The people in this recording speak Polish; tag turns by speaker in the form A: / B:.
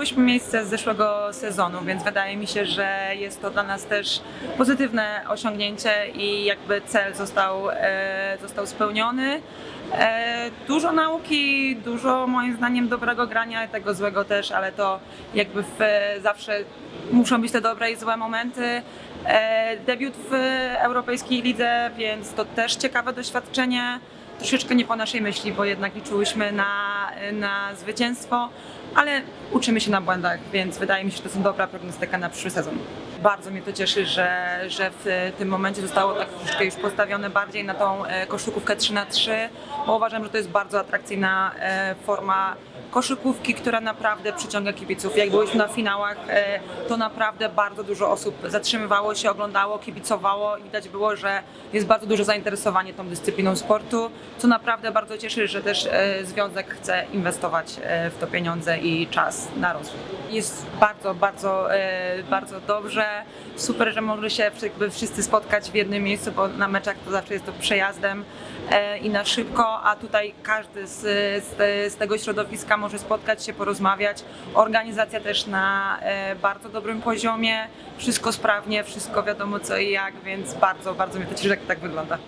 A: zajęliśmy miejsce z zeszłego sezonu, więc wydaje mi się, że jest to dla nas też pozytywne osiągnięcie i jakby cel został, e, został spełniony. E, dużo nauki, dużo moim zdaniem dobrego grania, tego złego też, ale to jakby w, zawsze muszą być te dobre i złe momenty. E, debiut w europejskiej lidze, więc to też ciekawe doświadczenie. Troszeczkę nie po naszej myśli, bo jednak liczyłyśmy na, na zwycięstwo, ale uczymy się na błędach, więc wydaje mi się, że to są dobra prognostyka na przyszły sezon. Bardzo mnie to cieszy, że, że w tym momencie zostało tak troszeczkę już postawione bardziej na tą e, koszykówkę 3 na 3 bo uważam, że to jest bardzo atrakcyjna e, forma koszykówki, która naprawdę przyciąga kibiców. Jak byliśmy na finałach, e, to naprawdę bardzo dużo osób zatrzymywało się, oglądało, kibicowało i widać było, że jest bardzo duże zainteresowanie tą dyscypliną sportu, co naprawdę bardzo cieszy, że też związek chce inwestować w to pieniądze i czas na rozwój. Jest bardzo, bardzo, e, bardzo dobrze. Super, że mogli się wszyscy spotkać w jednym miejscu, bo na meczach to zawsze jest to przejazdem e, i na szybko, a tutaj każdy z, z, z tego środowiska może spotkać się, porozmawiać. Organizacja też na e, bardzo dobrym poziomie, wszystko sprawnie, wszystko wiadomo co i jak, więc bardzo, bardzo mnie to cieszy, że tak wygląda.